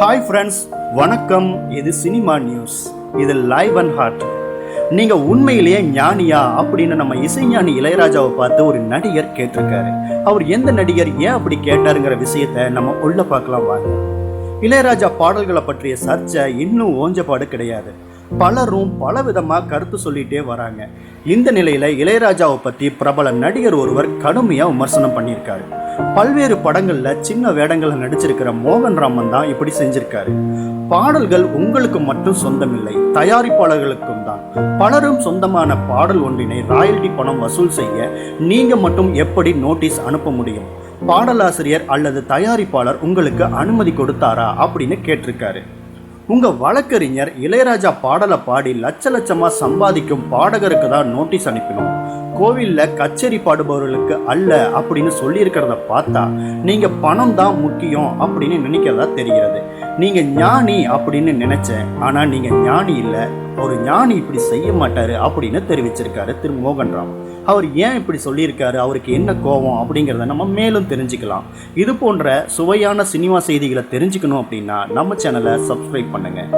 Hi friends வணக்கம். இது cinema news இது லைவ் அண்ட் ஹார்ட் நீங்க உண்மையிலேயே ஞானியா அப்படின்னு நம்ம இசைஞானி இளையராஜாவை பார்த்து ஒரு நடிகர் கேட்டிருக்காரு. அவர் எந்த நடிகர் ஏன் அப்படி கேட்டாருங்கிற விஷயத்த நம்ம உள்ள பார்க்கலாம் வாங்க. இளையராஜா பாடல்களை பற்றிய சர்ச்சை இன்னும் ஓஞ்சப்பாடு கிடையாது. பலரும் பலவிதமா கருத்து சொல்லிகிட்டே வராங்க. இந்த நிலையில் இளையராஜாவை பற்றி பிரபல நடிகர் ஒருவர் கடுமையாக விமர்சனம் பண்ணியிருக்காரு. பல்வேறு படங்களில் சின்ன வேடங்களில் நடிச்சிருக்கிற மோகன் ராமன் தான் இப்படி செஞ்சிருக்காரு. பாடல்கள் உங்களுக்கு மட்டும் சொந்தமில்லை தயாரிப்பாளர்களுக்கும் தான். பலரும் சொந்தமான பாடல் ஒன்றினை ராயல்டி பணம் வசூல் செய்ய நீங்கள் மட்டும் எப்படி நோட்டீஸ் அனுப்ப முடியும்? பாடலாசிரியர் அல்லது தயாரிப்பாளர் உங்களுக்கு அனுமதி கொடுத்தாரா அப்படின்னு கேட்டிருக்காரு. உங்கள் வழக்கறிஞர் இளையராஜா பாடலை பாடி லட்ச லட்சமாக சம்பாதிக்கும் பாடகருக்கு தான் நோட்டீஸ் அனுப்பினோம். கோவில்ல கச்சேரி பாடுபவர்களுக்கு அல்ல அப்படின்னு சொல்லியிருக்கிறத பார்த்தா நீங்கள் பணம் தான் முக்கியம் அப்படின்னு நினைக்கிறதா தெரிகிறது. நீங்க ஞானி அப்படின்னு நினைச்சேன். ஆனா நீங்க ஞானி இல்ல. ஒரு ஞானி இப்படி செய்ய மாட்டாரு அப்படின்னு தெரிவிச்சிருக்காரு திரு. மோகன்ராம் அவர் ஏன் இப்படி சொல்லியிருக்காரு? அவருக்கு என்ன கோபம் அப்படிங்கிறத நம்ம மேலும் தெரிஞ்சுக்கலாம். இது போன்ற சுவையான சினிமா செய்திகளை தெரிஞ்சுக்கணும் அப்படின்னா நம்ம சேனலை சப்ஸ்கிரைப் பண்ணுங்கள்